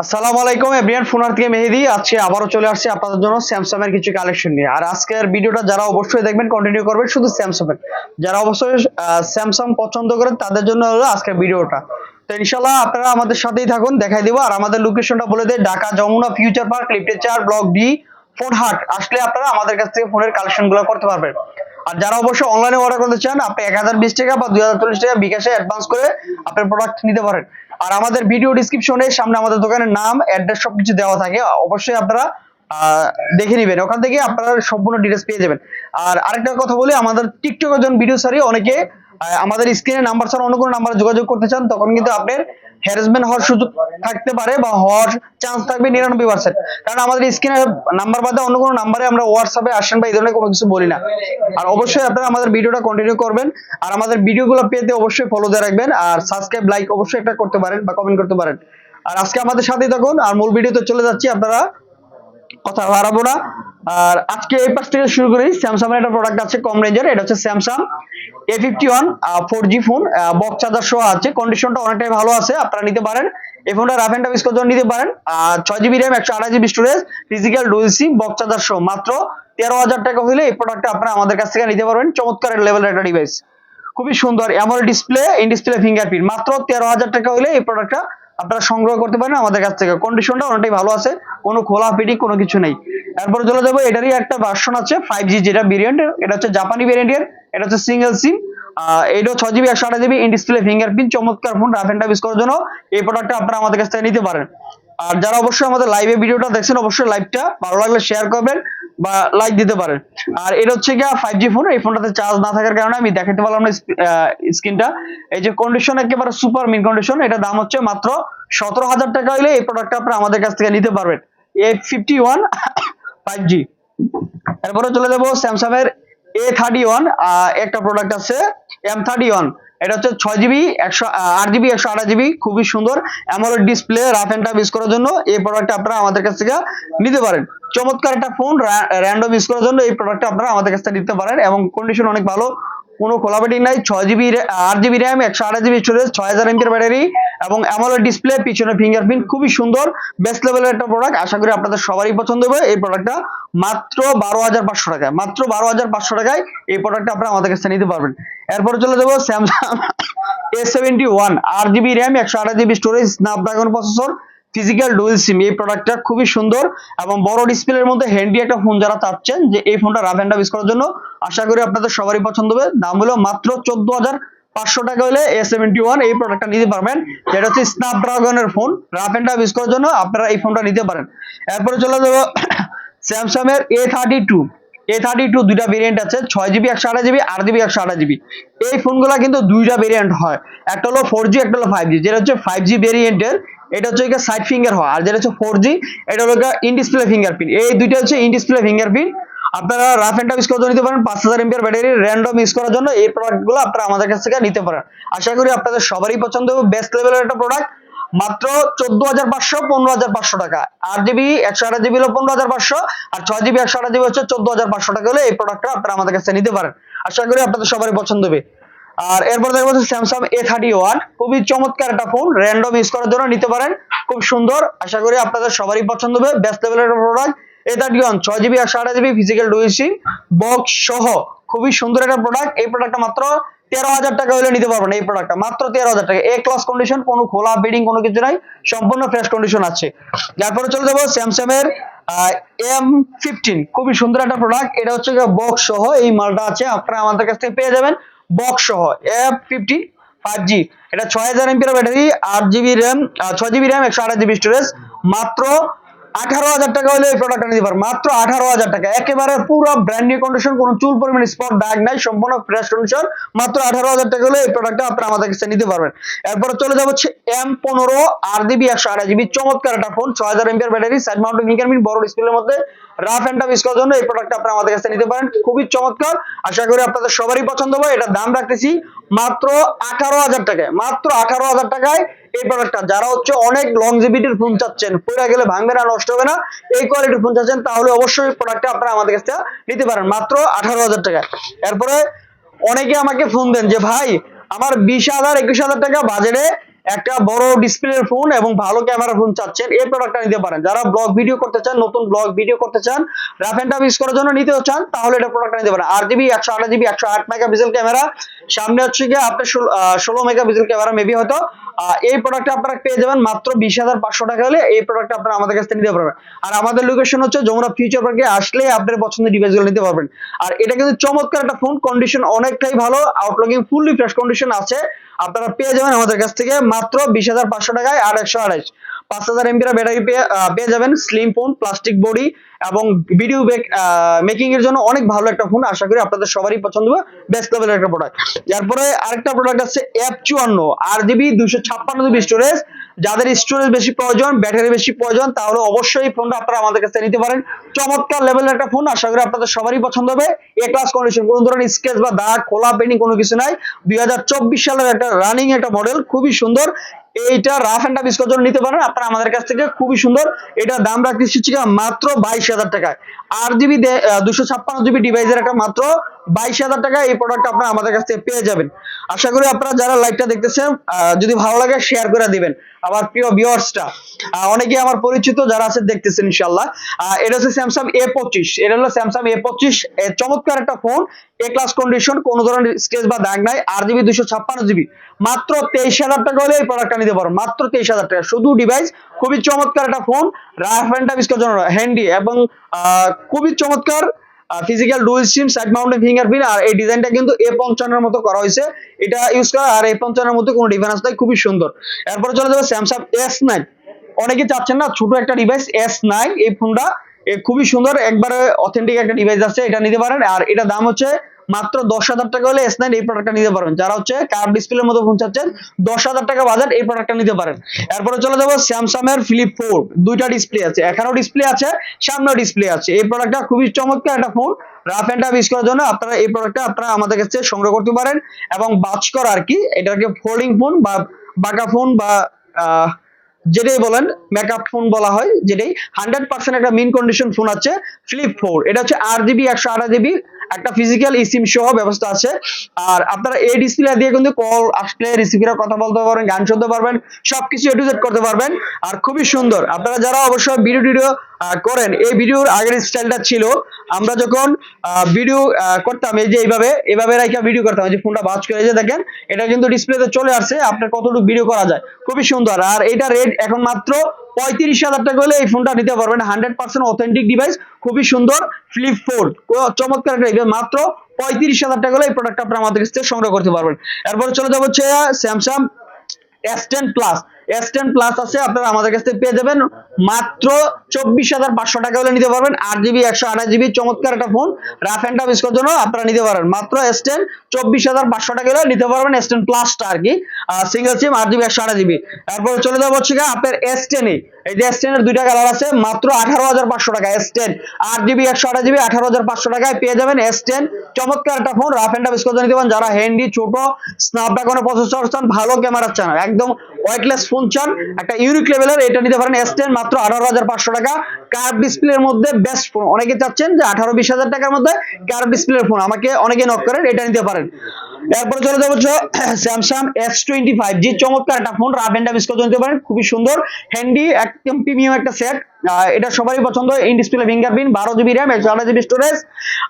আসসালামু আলাইকুম এভরিয়ান ফোনার থেকে মেহেদি। আজকে আবারও চলে আসছে আপনাদের জন্য স্যামসাং এর কিছু কালেকশন নিয়ে। আর আজকের ভিডিওটা যারা অবশ্যই দেখবেন কন্টিনিউ করবেন শুধু স্যামসাং এর। যারা অবশ্যই স্যামসাং পছন্দ করেন, তাদের জন্য হলো আজকের ভিডিওটা। তো ইনশাল্লাহ আপনারা আমাদের সাথেই থাকুন, দেখাই দিব। আর আমাদের লোকেশনটা বলে দেয় ঢাকা যমুনা ফিউচার পার্ক লিফটেচার ব্লক ডি ফোন হাট আসলে আপনারা আমাদের কাছ থেকে ফোনের কালেকশনগুলো করতে পারবেন। আর যারা অবশ্যই অনলাইনে অর্ডার করতে চান, আপনি এক হাজার বিশ টাকা বা দুই হাজার চল্লিশ টাকা বিকাশে অ্যাডভান্স করে আপনার প্রোডাক্ট নিতে পারেন। আর আমাদের ভিডিও ডিসক্রিপশনে সামনে আমাদের দোকানের নাম অ্যাড্রেস সবকিছু দেওয়া থাকে। অবশ্যই আপনারা দেখে নেবেন। ওখান থেকে আপনারা সম্পূর্ণ ডিটেলস পেয়ে যাবেন। আর আরেকটা কথা বলি, আমাদের টিকটকের জন্য ভিডিও সারি অনেকে আমাদের স্ক্রিনে নাম্বার ছাড়া অন্য কোনো নাম্বারে যোগাযোগ করতে চান, তখন কিন্তু আপনার হ্যারাসমেন্ট হওয়ার সুযোগ থাকতে পারে বা হওয়ার চান্স থাকবে নিরানব্বই পার্সেন্ট কারণ আমাদের স্ক্রিনে নাম্বার বাদে অন্য কোনো নাম্বারে আমরা হোয়াটসঅ্যাপে আসেন বা এই ধরনের কোনো কিছু বলি না। আর অবশ্যই আপনারা আমাদের ভিডিওটা কন্টিনিউ করবেন। আর আমাদের ভিডিওগুলো পেতে অবশ্যই ফলো দিয়ে রাখবেন। আর সাবস্ক্রাইব লাইক অবশ্যই একটা করতে পারেন বা কমেন্ট করতে পারেন। আর আজকে আমাদের সাথেই থাকুন। আর মূল ভিডিওতে চলে যাচ্ছি। আপনারা কথা বাড়াবো না। আর আজকে এই পাশ থেকে শুরু করি। স্যামসাং এর একটা প্রোডাক্ট আছে, কম রেঞ্জের এটা হচ্ছে Samsung A fifty one four G phone box charger সহ আছে। কন্ডিশনটা অনেকটাই ভালো আছে, আপনারা নিতে পারেন। এই ফোনটা রাফ এন্ড টাফ করার নিতে পারেন। আর ছয় জিবি র্যাম একশো আঠাশ GB storage physical dual SIM box charger সহ। মাত্র তেরো হাজার টাকা হলে এই প্রোডাক্টটা আপনারা আমাদের কাছ থেকে নিতে পারবেন। চমৎকার লেভেলের একটা ডিভাইস খুবই সুন্দর এমন ডিসপ্লে ইন ডিসপ্লে ফিঙ্গারপ্রিন্ট মাত্র তেরো হাজার টাকা হলে এই প্রোডাক্টটা আপনারা সংগ্রহ করতে পারেন আমাদের কাছ থেকে। কন্ডিশনটা অনেকটাই ভালো আছে, কোনো খোলা ফিটিং কোনো কিছু নেই। এরপরে চলে যাব, এটারই একটা ভার্সন আছে ফাইভ জি যেটা ভেরিয়েন্ট এটা হচ্ছে জাপানি ভেরিয়েন্টের এটা হচ্ছে সিঙ্গেল সিম এইটাও ছয় জিবি একশো আঠাশ জিবি ইন ডিসপ্লে ফিঙ্গারপ্রিন্ট চমৎকার ফোন রাফ এন্ড ইউজ করার জন্য এই প্রোডাক্টটা আপনারা আমাদের কাছ থেকে নিতে পারেন। আর যারা অবশ্যই আমাদের লাইভে ভিডিওটা দেখছেন, অবশ্যই লাইভটা ভালো লাগলে শেয়ার করবেন বা লাইক দিতে পারেন। আর এটা হচ্ছে গিয়া ফাইভ জি ফোন এই ফোনটাতে চার্জ না থাকার কারণে আমি দেখাতে পারলাম না স্ক্রিনটা এই যে কন্ডিশন একেবারে সুপার মিন কন্ডিশন এটা দাম হচ্ছে মাত্র সতেরো হাজার টাকা হলে এই প্রোডাক্টটা আপনারা আমাদের কাছ থেকে নিতে পারবেন। A fifty one five G এরপরে চলে যাব স্যামসাং এর এ থার্টি ওয়ান একটা প্রোডাক্ট আছে এম থার্টি ওয়ান এটা হচ্ছে ছয় জিবি একশো আট জিবি একশো আঠাশ জিবি খুবই সুন্দর। AMOLED display rough and tough use করার জন্য এই প্রোডাক্টটা আপনারা আমাদের কাছ থেকে নিতে পারেন। চমৎকার একটা ফোন র্যান্ডম ইউজ করার জন্য এই প্রোডাক্টটা আপনারা আমাদের কাছ থেকে নিতে পারেন এবং কন্ডিশন অনেক ভালো। কোনো কোলাবেটিং নাই, ছয় জিবি আট জিবি র্যাম একশো আঠাশ জিবি স্টোরেজ ছয় হাজার এমপির ব্যাটারি এবং অ্যামোলেড ডিসপ্লে পিছনে ফিঙ্গারপ্রিন্ট খুবই সুন্দর বেস্ট লেভেলের একটা প্রোডাক্ট আশা করি আপনাদের সবারই পছন্দ হবে। এই প্রোডাক্টটা মাত্র বারো হাজার পাঁচশো টাকায়, মাত্র বারো হাজার পাঁচশো টাকায় এই প্রোডাক্টটা আপনারা আমাদের কাছে নিতে পারবেন। এরপর চলে যাব স্যামসাং এ সেভেন্টি ওয়ান আট জিবি র্যাম একশো আঠাশ GB storage Snapdragon processor physical dual SIM এই প্রোডাক্টটা খুবই সুন্দর এবং বড় ডিসপ্লের মধ্যে হ্যান্ডি একটা ফোন যারা চাচ্ছেন যে এই ফোনটা রাফ অ্যান্ড ইউজ করার জন্য, আশা করি আপনাদের সবারই পছন্দ হবে। দাম হলো মাত্র চোদ্দ হাজার পাঁচশো টাকা হলে এ সেভেন্টি ওয়ান এই প্রোডাক্টটা নিতে পারবেন। যেটা হচ্ছে স্ন্যাপড্রাগনের ফোন রাফ অ্যান্ড ইউজ করার জন্য আপনারা এই ফোনটা নিতে পারেন। এরপরে চলে যাব স্যামসাং এর A thirty two A thirty two দুইটা ভেরিয়েন্ট আছে, ছয় জিবি একশো আঠাশ জিবি আট জিবি একশো আঠাশ জিবি এই ফোনগুলো কিন্তু দুইটা ভেরিয়েন্ট হয়। একটা হলো ফোর জি একটা হলো ফাইভ জি যেটা হচ্ছে ফাইভ জি ভেরিয়েন্টের এটা হচ্ছে সাইড ফিঙ্গার হয়। আর যেটা হচ্ছে ফোর জি এটা হলো ইন ডিসপ্লে ফিঙ্গারপ্রিন্ট এই দুইটা হচ্ছে ইন ডিসপ্লে ফিঙ্গারপ্রিন্ট আপনারা রাফ এন্ড ইউজ করার জন্য নিতে পারেন, পাঁচ হাজার এমপিআর ব্যাটারি র্যান্ডম ইউজ করার জন্য এই প্রোডাক্টগুলো আপনারা আমাদের কাছ থেকে নিতে পারেন। আশা করি আপনাদের সবারই পছন্দ হবে বেস্ট লেভেলের একটা প্রোডাক্ট মাত্র চোদ্দ হাজার পাঁচশো, পনেরো হাজার পাঁচশো টাকা। আট জিবি একশো আঠাশ জিবি হলো পনেরো হাজার পাঁচশো, আর ছয় জিবি একশো আঠাশ জিবি হচ্ছে চোদ্দ হাজার পাঁচশো টাকা হলে এই প্রোডাক্টটা আপনারা আমাদের কাছে নিতে পারেন। আশা করি আপনাদের সবারই পছন্দ হবে। আর এরপর দেখব স্যামসাং এ থার্টি ওয়ান খুবই চমৎকার একটা ফোন র্যান্ডম ইউজ করার জন্য নিতে পারেন, খুব সুন্দর। আশা করি আপনাদের সবারই পছন্দ হবে বেস্ট লেভেলের প্রোডাক্ট এ থার্টি ওয়ান ছয় জিবি একশো আঠাশ জিবি ফিজিক্যাল ডুয়েসি বক্স সহ খুবই সুন্দর একটা প্রোডাক্ট এই প্রোডাক্টটা মাত্র তেরো হাজার টাকা হলে নিতে পারবেন এই প্রোডাক্টটা মাত্র তেরো হাজার টাকা। এ ক্লাস কন্ডিশন কোনো খোলা বিডিং কোনো কিছু নাই। সম্পূর্ণ ফ্রেশ কন্ডিশন আছে। তারপরে চলে যাব স্যামসাং এম ফিফটিন খুবই সুন্দর একটা প্রোডাক্ট এটা হচ্ছে বক্স সহ এই মালটা আছে। আপনারা আমাদের কাছ থেকে পেয়ে যাবেন বক্স সহ। এফ ফিফটিন ফাইভ জি এটা ছয় হাজার এমপির ব্যাটারি, আট জিবি র্যাম ছয় জিবি র্যাম একশো আঠাশ জিবি স্টোরেজ মাত্র আঠারো হাজার টাকা হলে এই প্রোডাক্টটা নিতে পারবেন মাত্র আঠারো হাজার টাকা। একেবারে পুরো ব্র্যান্ড নিউ কন্ডিশন কোনো চুল পরিমাণ স্পট দাগ নাই, সম্পূর্ণ ফ্রেশ কন্ডিশন মাত্র আঠারো হাজার টাকা হলে এই প্রোডাক্টটা আপনারা আমাদের কাছে নিতে পারবেন। এরপরে চলে যাব হচ্ছে এম পনেরো আর জিবি একশো আঠাশ জিবি চমৎকার একটা ফোন ছয় হাজার এমপিআর ব্যাটারি সাইড মাউন্টেন ফিঙ্গারপ্রিন্ট বড় ডিসপ্লের মধ্যে রাফ এন্ড টাফ ইউজ করার জন্য এই প্রোডাক্টটা আপনারা আমাদের কাছে নিতে পারেন। খুবই চমৎকার। আশা করি আপনাদের সবারই পছন্দ হবে এটার দাম রাখতেছি মাত্র আঠারো হাজার টাকায়। মাত্র আঠারো হাজার টাকায় এই প্রোডাক্টটা যারা হচ্ছে অনেক লংজিভিটির ফোন চাচ্ছেন পড়ে গেলে ভাঙবে না, নষ্ট হবে না, এই কোয়ালিটির ফোন চাচ্ছেন, তাহলে অবশ্যই প্রোডাক্টটা আপনারা আমাদের কাছে নিতে পারেন। মাত্র আঠারো হাজার টাকায় এরপরে অনেকে আমাকে ফোন দেন যে, ভাই, আমার বিশ হাজার, একুশ হাজার টাকা বাজেটে একটা বড় ডিসপ্লের ফোন এবং ভালো ক্যামেরা ফোন চাচ্ছেন, এই প্রোডাক্টটা নিতে পারেন। যারা ব্লগ ভিডিও করতে চান, নতুন ব্লগ ভিডিও করতে চান রাফ এন্ড টাফ ইউজ করার জন্য নিতে চান, তাহলে এটা প্রোডাক্টটা নিতে পারেন। আট জিবি একশো আট জিবি একশো আট মেগাপিক্সেল ক্যামেরা সামনে হচ্ছে গিয়ে আপনার ষোলো মেগাপিক্সেল ক্যামেরা মেবি হয়তো। এই প্রোডাক্টটা আপনারা পেয়ে যাবেন মাত্র বিশ হাজার পাঁচশো টাকা হলে এই প্রোডাক্টটা আপনারা আমাদের কাছ থেকে নিতে পারবেন। আর আমাদের লোকেশন হচ্ছে যমুনা ফিউচার পার্কে আসলে আপনার পছন্দের ডিভাইসগুলো নিতে পারবেন। আর এটা কিন্তু চমৎকার একটা ফোন কন্ডিশন অনেকটাই ভালো আউটলুকিং ফুললি ফ্রেশ কন্ডিশন আছে। আপনারা পেয়ে যাবেন আমাদের কাছ থেকে মাত্র বিশ হাজার পাঁচশো টাকায় আর একশো আড়াইশ। পাঁচ হাজার এমপির ব্যাটারি পেয়ে যাবেন স্লিম ফোন প্লাস্টিক বডি এবং ভিডিও মেকিং এর জন্য অনেক ভালো একটা ফোন আশা করি আপনাদের সবারই পছন্দ হবে। বেস্ট লেভেলের একটা প্রোডাক্ট এরপরে আরেকটা প্রোডাক্ট আছে এফ চুয়ান্ন আর জিবি দুশো ছাপ্পান্ন জিবি স্টোরেজ যাদের স্টোরেজ বেশি প্রয়োজন ব্যাটারি বেশি প্রয়োজন, তাহলে অবশ্যই এই ফোনটা আপনারা আমাদের কাছে নিতে পারেন। চমৎকার লেভেলের একটা ফোন আশা করি আপনাদের সবারই পছন্দ হবে। এ ক্লাস কন্ডিশন কোনো ধরনের স্কেচ বা দাগ, খোলা পেন্টিং কোনো কিছু নাই। দুই হাজার চব্বিশ সালের একটা রানিং একটা মডেল খুবই সুন্দর। এইটা রাফ এন্ড টাফ জন্য নিতে পারেন। আপনারা আমাদের কাছ থেকে খুবই সুন্দর এটা দাম রাখতেছি মাত্র বাইশ হাজার টাকায়। আট জিবি দুশো ছাপ্পান্ন জিবি ডিভাইসের একটা মাত্র বাইশ হাজার টাকা এই প্রোডাক্ট আপনারা আমাদের কাছ থেকে পেয়ে যাবেন। আশা করি আপনারা যারা লাইভটা দেখতেছেন যদি ভালো লাগে শেয়ার করে দিবেন। আমার প্রিয় ভিউয়ার্সটা অনেকে আমার পরিচিত যারা আছে দেখতেছেন ইনশাল্লাহ এটা হচ্ছে স্যামসাং এ পঁচিশ, এটা হলো স্যামসাং এ পঁচিশ। চমৎকার একটা ফোন এ ক্লাস কন্ডিশন কোনো ধরনের স্কেচ বা দাগ নাই আর জিবি দুশো ছাপ্পান্ন জিবি মাত্র তেইশ হাজার টাকা হলে এই প্রোডাক্টটা নিতে পারো, মাত্র তেইশ হাজার টাকা। শুধু ডিভাইস খুবই চমৎকার একটা ফোন রাফ অ্যান্ড ইউজ জন্য হ্যান্ডি এবং খুবই চমৎকার। Physical dual SIM side mounted fingerprint আর এই ডিজাইনটা কিন্তু এ পঞ্চান্নের মতো করা হয়েছে। এটা ইউজ করা আর এ পঞ্চান্নের মধ্যে কোনো ডিফারেন্স নাই, খুবই সুন্দর। এরপরে চলে যাবে স্যামসাং এস নাইন অনেকে চাচ্ছেন না, ছোট একটা ডিভাইস এস নাইন এই ফোনটা খুবই সুন্দর, একবারে অথেন্টিক একটা ডিভাইস আছে, এটা নিতে পারেন। আর এটা দাম হচ্ছে মাত্র দশ হাজার টাকা হলে এস নাইন এই প্রোডাক্টটা নিতে পারবেন। যারা হচ্ছে কার্ভ ডিসপ্লের মতো ফোন চাচ্ছেন, দশ হাজার টাকা বাজার এই প্রোডাক্টটা নিতে পারেন। এরপরে চলে যাব স্যামসাং এর ফ্লিপ ফোর দুইটা ডিসপ্লে আছে। এখানেও ডিসপ্লে আছে, সামনেও ডিসপ্লে আছে। এই প্রোডাক্টটা খুবই চমৎকার একটা phone rough and tough use করার জন্য আপনারা এই প্রোডাক্টটা আপনারা আমাদের কাছে সংগ্রহ করতে পারেন এবং বাজ করা আর কি। এটাকে ফোল্ডিং ফোন বা বাঁকা ফোন বা যেটাই বলেন মেকআপ ফোন বলা হয় যেটাই। হান্ড্রেড পার্সেন্ট একটা মিন কন্ডিশন ফোন আছে ফ্লিপ ফোর এটা হচ্ছে আট জিবি একশো আঠাশ জিবি একটা ফিজিক্যাল ইসিম সহ ব্যবস্থা আছে। আর আপনারা এই ডিসপ্লে দিয়ে কিন্তু কল আসলে রিসিভারে কথা বলতে পারবেন, গান শুনতে পারবেন, সবকিছু এ টু জেড করতে পারবেন। আর খুবই সুন্দর, আপনারা যারা অবশ্যই ভিডিও টিডিও করেন, এই ভিডিওর আগের স্টাইলটা ছিল, আমরা যখন ভিডিও করতাম, এই যে এইভাবে, এভাবে রাখা ভিডিও করতাম যে ফোনটা বাজ করে যে দেখেন, এটা কিন্তু ডিসপ্লেতে চলে আসছে, আপনার কতটুকু ভিডিও করা যায়, খুবই সুন্দর। আর এটা রেট এখন মাত্র পঁয়ত্রিশ হাজার টাকা হলে এই ফোনটা নিতে পারবেন। হান্ড্রেড পার্সেন্ট অথেন্টিক ডিভাইস খুবই সুন্দর ফ্লিপ ফোর চমৎকার একটা মাত্র পঁয়ত্রিশ হাজার টাকা হলে এই প্রোডাক্টটা আপনারা আমাদের কাছ থেকে সংগ্রহ করতে পারবেন। এরপরে চলে যাব হচ্ছে Samsung S ten plus S ten plus আছে, আপনারা আমাদের কাছ থেকে পেয়ে যাবেন। মাত্র চব্বিশ হাজার পাঁচশো টাকা হলে নিতে পারবেন। আট জিবি একশো আঠাশ জিবি চমৎকার একটা ফোন রাফ অ্যান্ড টাফ জন্য আপনারা নিতে পারেন। মাত্র এস টেন চব্বিশ হাজার পাঁচশো টাকা হলে নিতে পারবেন এস টেন প্লাসটা আর কি। সিঙ্গেল সিম জিবি একশো আঠাশ জিবি তারপর আপনার এস এই যে এস টেন এর দুইটা কালার আছে, মাত্র আঠারো হাজার পাঁচশো টাকা। এস টেন জিবি একশো আঠাশ জিবি আঠারো হাজার পাঁচশো টাকায় পেয়ে যাবেন এস টেন চমৎকার একটা ফোন রাফ অ্যান্ড নিতে পারেন। যারা হ্যান্ডি ছোট স্ন্যাপড্রাগনের প্রসেসর ভালো ক্যামেরা চান, একদম ওয়েটলেস ফোন চান, একটা ইউনিক লেভেলের এটা নিতে পারেন এস টেন মাত্র আঠারো হাজার পাঁচশো টাকা। কার্ভ ডিসপ্লের মধ্যে বেস্ট ফোন অনেকে চাচ্ছেন যে আঠারো বিশ হাজার টাকার মধ্যে কার্ভ ডিসপ্লের ফোন আমাকে অনেকে নক করেন, এটা নিতে পারেন। এরপরে চলে যাব Samsung S twenty five G চমৎকার একটা ফোন রাফ এন্ড ইউজ করতে পারেন খুবই সুন্দর হ্যান্ডি একদম প্রিমিয়াম একটা সেট এটা সবারই পছন্দ ইন ডিসপ্লে ফিঙ্গারপ্রিন্ট বারো জিবি র্যাম একশো আঠাশ জিবি স্টোরেজ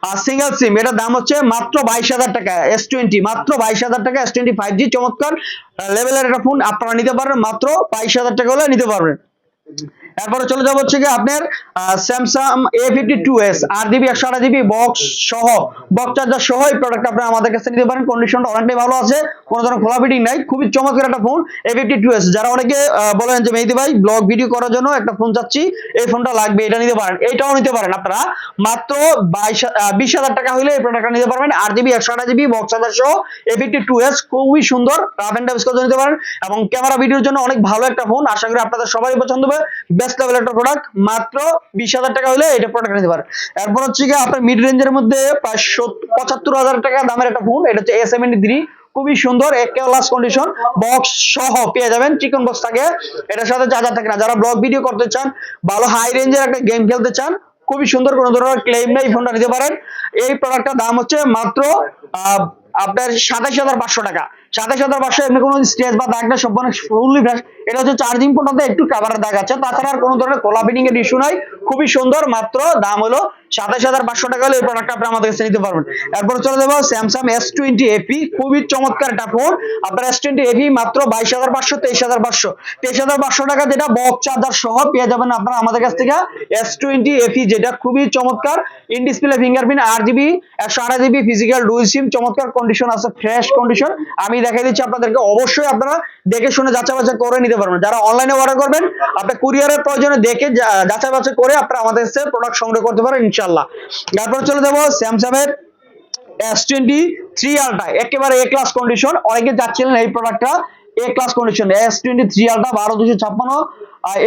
আর সিঙ্গেল সিম এটার দাম হচ্ছে মাত্র বাইশ হাজার টাকা এস টোয়েন্টি মাত্র বাইশ হাজার টাকা এস টোয়েন্টি ফাইভ জি চমৎকার। লেভেলের একটা ফোন আপনারা নিতে পারবেন, মাত্র বাইশ হাজার টাকা হলে নিতে পারবেন। এরপরে চলে যাব হচ্ছে কি আপনার Samsung A fifty two S আট জিবি একশো আঠাশ জিবি বক্স সহ বক্স চার্জার সহ এই প্রোডাক্ট আপনারা আমাদের কাছে নিতে পারেন। কন্ডিশনটা অনেকটাই ভালো আছে, কোনো ধরনের খোলা ফিটিং নাই, খুবই চমৎকার একটা phone A fifty two S যারা অনেকে বলেন যে, মেহেদি ভাই ব্লগ ভিডিও করার জন্য একটা ফোন চাচ্ছি, এই ফোনটা লাগবে, এটা নিতে পারেন। এইটাও নিতে পারেন আপনারা। মাত্র বাইশ বিশ হাজার টাকা হলে এই প্রোডাক্টটা নিতে পারবেন আট জিবি একশো আঠাশ জিবি বক্স চার্জার সহ এ ফিফটি টু এস খুবই সুন্দর রাফ টাফ নিতে পারেন। এবং ক্যামেরা ভিডিওর জন্য অনেক ভালো একটা ফোন আশা করি আপনাদের সবারই পছন্দ হবে। বেস্ট লেভেল একটা প্রোডাক্ট মাত্র বিশ হাজার টাকা হলে এটা প্রোডাক্ট নিতে পারেন এরপর হচ্ছে কি আপনার মিড রেঞ্জের মধ্যে প্রায় পঁচাত্তর হাজার টাকা দামের একটা ফোন এটা হচ্ছে এ সেভেন্টি থ্রি খুবই সুন্দর ক্লাস কন্ডিশন বক্স সহ পেয়ে যাবেন চিকন বক্স থাকে। এটার সাথে চার্জার থাকে না, যারা ব্লগ ভিডিও করতে চান, ভালো হাই রেঞ্জের একটা গেম খেলতে চান, খুবই সুন্দর কোনো ধরনের ক্লেম নেই ফোনটা নিতে পারেন। এই প্রোডাক্টটার দাম হচ্ছে মাত্র আপনার সাতাশ হাজার পাঁচশো টাকা। সাতাশ হাজার পাঁচশো এমনি কোনো স্ট্রেস বা দাগ না, সম্পূর্ণ ফুললি ফ্রেশ এটা হচ্ছে চার্জিং পর্যন্ত একটু কাভারের দাগ আছে। তাছাড়া আর কোনো ধরনের কোলাপিনিং এর ইস্যু নাই। খুবই সুন্দর, মাত্র দাম হলো সাতাশ হাজার পাঁচশো টাকা হলে এই প্রোডাক্টটা আপনি আমাদের কাছে নিতে পারবেন। এরপর চলে যাব স্যামসাং এস টোয়েন্টি এপি খুবই চমৎকার একটা ফোন আপনার এস টোয়েন্টি এপি মাত্র বাইশ হাজার পাঁচশো, তেইশ হাজার পাঁচশো। তেইশ হাজার পাঁচশো টাকা যেটা বক্স চার্জার সহ পেয়ে যাবেন আপনারা আমাদের কাছ থেকে এস টোয়েন্টি এপি যেটা খুবই চমৎকার। ইন ডিসপ্লে ফিঙ্গারপ্রিন্ট আট জিবি একশো আঠাশ জিবি ফিজিক্যাল ডুয়েল সিম চমৎকার কন্ডিশন আছে ফ্রেশ কন্ডিশন আমি দেখাই দিচ্ছি আপনাদেরকে, অবশ্যই আপনারা দেখে শুনে যাচাই বাছাই করে নিতে পারবেন। যারা অনলাইনে অর্ডার করবেন আপনি কুরিয়ারের প্রয়োজনে দেখে যাচাই বাছাই করে আপনারা আমাদের কাছে প্রোডাক্ট সংগ্রহ করতে পারেন ইনশাল্লাহ তারপর চলে যাব স্যামসাং এর এস টোয়েন্টি থ্রি আলটা একেবারে এ ক্লাস কন্ডিশন অনেকে যাচ্ছিলেন এই প্রোডাক্টটা A class condition S twenty three ultra বারো দুশো ছাপ্পান্ন।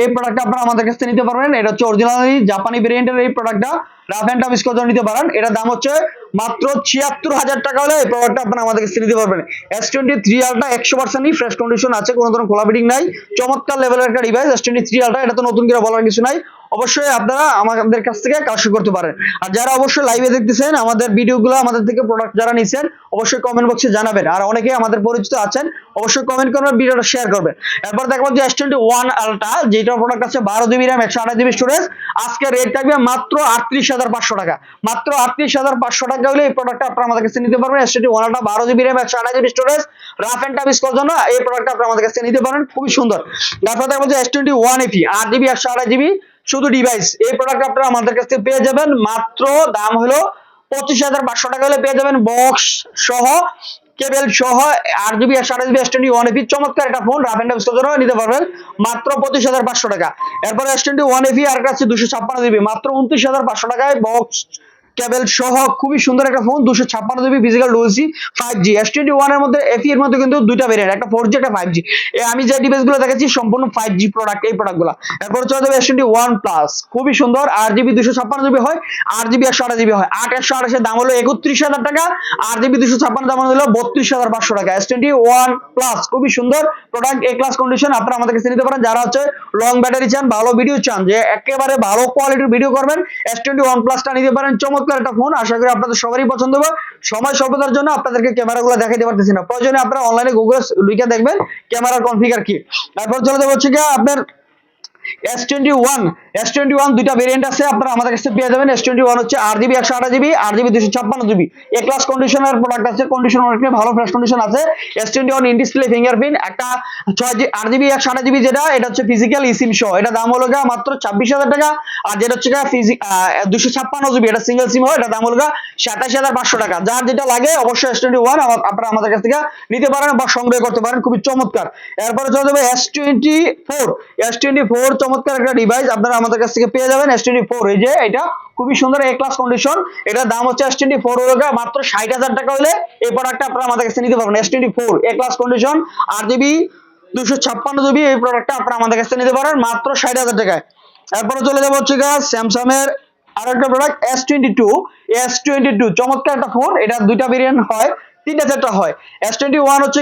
এই প্রোডাক্টটা আপনারা আমাদের কাছ নিতে পারবেন। এটা হচ্ছে অরিজিনালি জাপানি ভেরিয়েন্টের এই প্রোডাক্টটা রাফ অ্যান্ড টাফ স্কোর নিতে পারেন। এটার দাম হচ্ছে মাত্র ছিয়াত্তর হাজার টাকা হলে এই প্রোডাক্টটা আপনারা আমাদের কাছ নিতে পারবেন। এস টোয়েন্টি থ্রি আলটা একশো পার্সেন্টই ফ্রেশ কন্ডিশন আছে। কোনো ধরনের খোলা ফিটিং নাই। চমৎকার লেভেলের একটা ডিভাইস এস টোয়েন্টি থ্রি আলটা এটা তো নতুন করে বলার কিছু নাই। অবশ্যই আপনারা আমাদের কাছ থেকে কালেকশন করতে পারেন। আর যারা অবশ্যই লাইভে দেখতেছেন, আমাদের ভিডিওগুলো আমাদের থেকে প্রোডাক্ট যারা নিছেন, অবশ্যই কমেন্ট বক্সে জানাবেন। আর অনেকে আমাদের পরিচিত আছেন, অবশ্যই কমেন্ট করবেন ভিডিওটা শেয়ার করবেন। এরপর দেখব যে এস টোয়েন্টি ওয়ান আলটা যেটা প্রোডাক্ট আছে বারো জিবি র্যাম একশো আঠাশ জিবি স্টোরেজ আজকে রেট থাকবে মাত্র আটত্রিশ হাজার পাঁচশো টাকা। মাত্র আটত্রিশ হাজার পাঁচশো টাকা হলে এই প্রোডাক্টটা আপনারা আমাদের কাছে নিতে পারবেন। এস টোয়েন্টি ওয়ান আলটা বারো জিবি র্যাম একশো আঠাশ GB storage rough and tough score জন্য এই প্রোডাক্টটা আপনারা আমাদের কাছে নিতে পারেন। খুবই সুন্দর। তারপর দেখব যে এস টোয়েন্টি ওয়ান এপি আট জিবি একশো আঠাশ জিবি শুধু ডিভাইস এই প্রোডাক্ট আপনারা আমাদের কাছ থেকে পেয়ে যাবেন। মাত্র দাম হলো পঁচিশ হাজার পাঁচশো টাকা হলে পেয়ে যাবেন বক্স সহ কেবল সহ আট জিবি আর আঠাশ GB S twenty one FE চমৎকার একটা ফোন রাফ অ্যান্ড নিতে পারবেন। মাত্র পঁচিশ হাজার পাঁচশো টাকা। এরপর এস টোয়েন্টি ওয়ান এফি আর কাছে দুশো ছাপ্পান্ন জিবি মাত্র উনত্রিশ হাজার পাঁচশো টাকায় বক্স কেবল সহ খুবই সুন্দর একটা ফোন দুশো ছাপ্পান্ন GB physical dual SIM five G S twenty ওয়ানের মধ্যে এফি এর মধ্যে কিন্তু দুইটা ভেরিয়েন্ট একটা ফোর জি একটা ফাইভ জি আমি যে ডিভাইসগুলো দেখাচ্ছি, সম্পূর্ণ ফাইভ জি প্রোডাক্ট এই প্রোডাক্টগুলো। এরপর চলে যাবে এস টোয়েন্টি ওয়ান প্লাস খুবই সুন্দর আট জিবি দুশো ছাপ্পান্ন জিবি হয় আট জিবি একশো আঠাশ জিবি হয়। আট একশো আঠাশের দাম হলো একত্রিশ হাজার টাকা আট জিবি দুশো ছাপ্পান্ন দাম হলো বত্রিশ হাজার পাঁচশো টাকা। এস টোয়েন্টি ওয়ান প্লাস খুবই সুন্দর প্রোডাক্ট এ ক্লাস কন্ডিশন আপনারা আমাদের কাছে নিতে পারেন। যারা হচ্ছে লং ব্যাটারি চান, ভালো ভিডিও চান, যে একেবারে ভালো কোয়ালিটির ভিডিও করবেন এস টোয়েন্টি ওয়ান প্লাসটা নিতে পারেন। চমৎকার একটা ফোন আশা করি আপনাদের সবারই পছন্দ হবে। সময় স্বল্পতার জন্য আপনাদেরকে ক্যামেরাগুলো দেখাইতে পারতেছি না। প্রয়োজনে আপনারা অনলাইনে গুগল লুইকে দেখবেন ক্যামেরা কনফিগার কি? তারপর চলে যাব হচ্ছে কি আপনার S twenty one S twenty one দুইটা ভেরিয়েন্ট আছে, আপনারা আমাদের কাছে পেয়ে যাবেন। এস টোয়েন্টি ওয়ান হচ্ছে আট জিবি একশো আঠাশ জিবি আট জিবি দুশো ছাপ্পান্ন জিবি এ ক্লাস কন্ডিশনের প্রোডাক্ট আছে কন্ডিশন অনেকটাই ভালো ফ্রেশ কন্ডিশন আছে। S twenty one in display fingerprint একটা ছয় জি আট জিবি একশো আঠাশ জিবি যেটা, এটা হচ্ছে ফিজিক্যাল ইসিম শো এটা দাম হলো গা মাত্র ছাব্বিশ হাজার টাকা, আর যেটা হচ্ছে দুশো ছাপ্পান্ন জিবি এটা সিঙ্গেল সিম হয়, এটা দাম হলো গা সাতাশ হাজার পাঁচশো টাকা। যার যেটা লাগে, অবশ্যই এস টোয়েন্টি ওয়ান আপনারা আমাদের কাছ থেকে নিতে পারেন বা সংগ্রহ করতে পারেন, খুবই চমৎকার। এরপরে চলে যাবে S twenty four S twenty four চমৎকার একটা ডিভাইস আপনারা আমাদের কাছ থেকে পেয়ে যাবেন এস ফোর এই যে এটা খুবই সুন্দর এ ক্লাস কন্ডিশন এটার দাম হচ্ছে এস টোয়েন্টি ফোর মাত্র ষাট হাজার টাকা হলে এই প্রোডাক্টটা আপনারা আমাদের কাছে নিতে পারবেন। S twenty four A class condition আট জিবি দুশো ছাপ্পান্ন জিবি এই প্রোডাক্টটা আপনারা আমাদের কাছে নিতে পারেন মাত্র ষাট হাজার টাকায়। এরপরে চলে যাব হচ্ছে স্যামসাং এর আর একটা product S twenty two S twenty two চমৎকার একটা ফোন এটা দুইটা ভেরিয়েন্ট হয়, তিনটা চারটা হয়। এস টোয়েন্টি ওয়ান হচ্ছে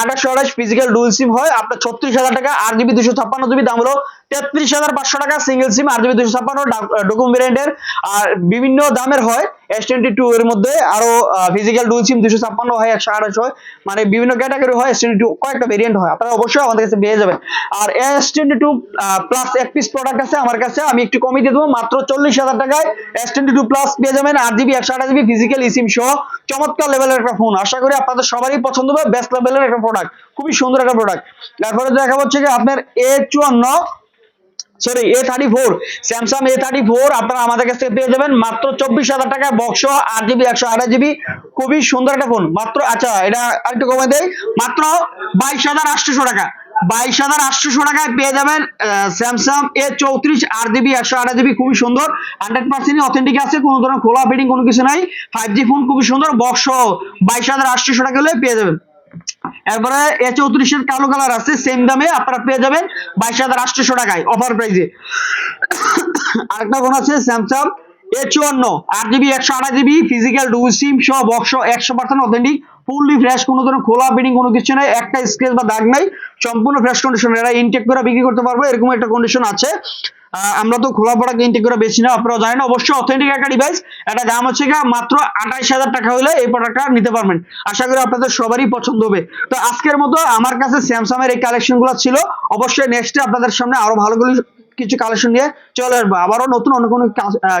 আঠাশশো আঠাশ ফিজিক্যাল ডুয়েল সিম হয়, আপনার ছত্রিশ হাজার টাকা আর জিবি দুশো ছাপ্পান্ন জিবি দাম হলো তেত্রিশ হাজার পাঁচশো টাকা সিঙ্গেল সিম আর জিবি দুশো ছাপ্পান্ন ডকুম ভেরিয়েন্টের আর বিভিন্ন দামের হয় এস টোয়েন্টি টু এর মধ্যে আরও ফিজিক্যাল ডুয়েল সিম দুশো ছাপ্পান্ন হয়, একশো আঠাশ হয়। মানে বিভিন্ন ক্যাটাগরি হয় এস টোয়েন্টি টু কয়েকটা ভেরিয়েন্ট হয়। আপনারা অবশ্যই আমাদের কাছে পেয়ে যাবেন। আর এস টোয়েন্টি টু প্লাস এক পিস প্রোডাক্ট আছে আমার কাছে, আমি একটু কমিয়ে দিয়ে দেবো, মাত্র চল্লিশ হাজার টাকায় এস টোয়েন্টি টু প্লাস পেয়ে যাবেন আট জিবি একশো আঠাশ জিবি ফিজিক্যাল ইসিম সহ। চমৎকার লেভেলের একটা ফোন আশা করি আপনাদের সবারই পছন্দ হবে বেস্ট লেভেলের একটা প্রোডাক্ট খুবই সুন্দর একটা প্রোডাক্ট তারপরে দেখা হচ্ছে কি আপনার এ চুয়ান্ন sorry A thirty four Samsung A thirty four আপনারা আমাদের কাছ থেকে পেয়ে যাবেন মাত্র চব্বিশ হাজার টাকায় বক্স আট জিবি একশো আঠাশ জিবি খুবই সুন্দর একটা ফোন মাত্র আচ্ছা এটা আরেকটু কমে দেয় মাত্র বাইশ হাজার আটশোশো টাকা। বাইশ হাজার আটশোশো টাকায় পেয়ে যাবেন স্যামসাং এ চৌত্রিশ, আট জিবি একশো আঠাশ জিবি খুবই সুন্দর। হান্ড্রেড পার্সেন্ট অথেন্টিক আছে, কোনো ধরনের খোলা ফিটিং কোনো কিছু নাই। ফাইভ জি ফোন খুবই সুন্দর বক্স বাইশ হাজার আটশোশো টাকা হলে পেয়ে যাবেন। এরপরে এ চৌত্রিশের কালো কালার আছে সেম দামে আপনারা পেয়ে যাবেন বাইশ হাজার আটশোশো টাকায় অফার প্রাইসে আরেকটা ফোন আছে স্যামসাং এ চুয়ান্ন, আট জিবি একশো আঠাশ জিবি ফিজিক্যাল ডু সিম সহ বক্স একশো পার্সেন্ট অথেন্টিক ফুললি ফ্রেশ কোনো ধরনের খোলা ফিটিং কোনো কিছু নাই, একটা স্ক্রেচ বা দাগ নাই, সম্পূর্ণ ফ্রেশ কন্ডিশন এরা ইনটেক করে বিক্রি করতে পারব, এরকম একটা কন্ডিশন আছে। আমরা তো খোলা পড়া ইনটেক করে বেশি না আপনারা জানেন, অবশ্যই অথেন্টিক একটা ডিভাইস এটা দাম হচ্ছে গিয়ে মাত্র আঠাইশ হাজার টাকা হলে এই প্রোডাক্টটা নিতে পারবেন। আশা করি আপনাদের সবারই পছন্দ হবে। তো আজকের মতো আমার কাছে স্যামসাং এর এই কালেকশনগুলো ছিল, অবশ্যই নেক্সটে আপনাদের সামনে আরও ভালো কিছু কালেকশন নিয়ে চলে আসব। আবারও নতুন অন্য কোনো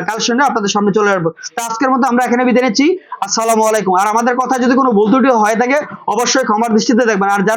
কালেকশন নিয়ে আপনাদের সামনে চলে আসব। তো আজকের মতো আমরা এখানে বিদায় নিচ্ছি। আসসালামু আলাইকুম। আর আমাদের কথা যদি কোনো ভুল ত্রুটি হয়ে থাকে, অবশ্যই ক্ষমার দৃষ্টিতে দেখবেন। আর যারা